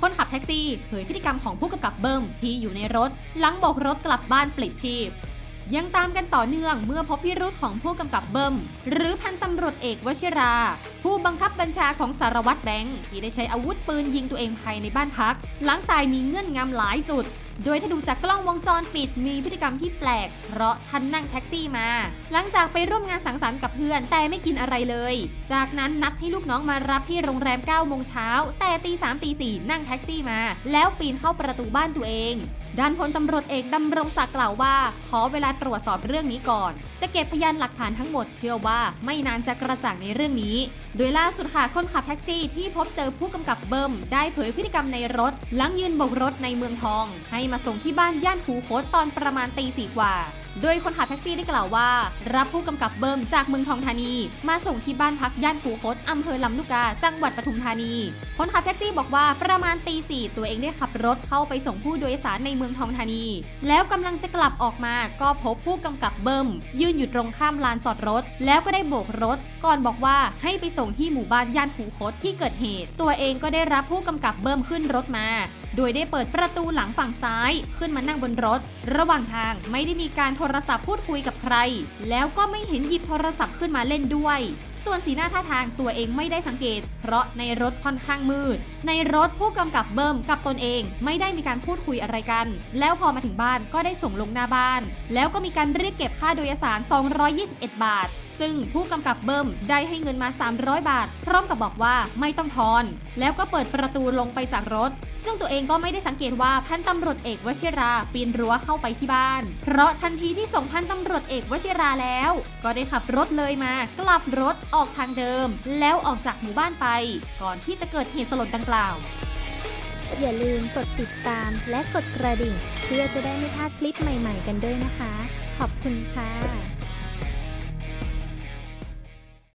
คนขับแท็กซี่เผยพฤติกรรมของผู้กำกับเบิ้มที่อยู่ในรถ หลังโบอกรถกลับบ้านปลิดชีพ ยังตามกันต่อเนื่องเมื่อพบพิรุธของผู้กำกับเบิ้มหรือพันตำรวจเอกวชิรา ผู้บังคับบัญชาของสารวัตรแบงค์ที่ได้ใช้อาวุธปืนยิงตัวเองภายในบ้านพัก หลังตายมีเงื่อนงำหลายจุดโดยถ้าดูจากกล้องวงจรปิดมีพฤติกรรมที่แปลก เพราะท่านนั่งแท็กซี่มา หลังจากไปร่วมงานสังสรรค์กับเพื่อนแต่ไม่กินอะไรเลย จากนั้นนัดให้ลูกน้องมารับที่โรงแรม9โมงเช้าแต่ตี3ตี4นั่งแท็กซี่มา แล้วปีนเข้าประตูบ้านตัวเองด้านพลตำรวจเอกดำรงศักดิ์กล่าวว่า ขอเวลาตรวจสอบเรื่องนี้ก่อน จะเก็บพยานหลักฐานทั้งหมดเชื่อว่า ไม่นานจะกระจ่างในเรื่องนี้ โดยล่าสุดค่ะคนขับแท็กซี่ที่พบเจอผู้กำกับเบิ้มได้เผยพฤติกรรมในรถหลังยืนบกรถในเมืองทอง ให้มาส่งที่บ้านย่านคูโคตตอนประมาณตีสี่กว่าโดยคนขับแท็กซี่ได้กล่าวว่า รับผู้กำกับเบิ้มจากเมืองทองธานี มาส่งที่บ้านพักย่านคูโคตอำเภอลำลูกกาจังหวัดปทุมธานี คนขับแท็กซี่บอกว่าประมาณตีสี่ตัวเองได้ขับรถเข้าไปส่งผู้โดยสารในเมืองทองธานี แล้วกำลังจะกลับออกมาก็พบผู้กำกับเบิ้มยืนอยู่ตรงข้ามลานจอดรถ แล้วก็ได้โบกรถ ก่อนบอกว่าให้ไปส่งที่หมู่บ้านย่านคูโคตที่เกิดเหตุ ตัวเองก็ได้รับผู้กำกับเบิ้มขึ้นรถมา โดยได้เปิดประตูหลังฝั่งซ้าย ขึ้นมานั่งบนรถ ระหว่างทางไม่ได้มีการโทรศัพท์พูดคุยกับใคร แล้วก็ไม่เห็นหยิบโทรศัพท์ขึ้นมาเล่นด้วย ส่วนสีหน้าท่าทางตัวเองไม่ได้สังเกต เพราะในรถค่อนข้างมืด ในรถผู้กำกับเบิ้มกับตนเองไม่ได้มีการพูดคุยอะไรกัน แล้วพอมาถึงบ้านก็ได้ส่งลงหน้าบ้าน แล้วก็มีการเรียกเก็บค่าโดยสาร 221 บาท ซึ่งผู้กำกับเบิ้มได้ให้เงินมา 300 บาท พร้อมกับบอกว่าไม่ต้องทอน แล้วก็เปิดประตูลงไปจากรถ ซึ่งตัวเองก็ไม่ได้สังเกตว่าพันตำรวจเอกวชิรา ปีนรั้วเข้าไปที่บ้าน เพราะทันทีที่ส่งพันตำรวจเอกวชิราแล้ว ก็ได้ขับรถเลยมา กลับรถออกทางเดิม แล้วออกจากหมู่บ้านไป ก่อนที่จะเกิดเหตุสลดดังกล่าวอย่าลืมกดติดตามและกดกระดิ่ง เพื่อจะได้ไม่พลาดคลิปใหม่ๆกันด้วยนะคะ ขอบคุณค่ะ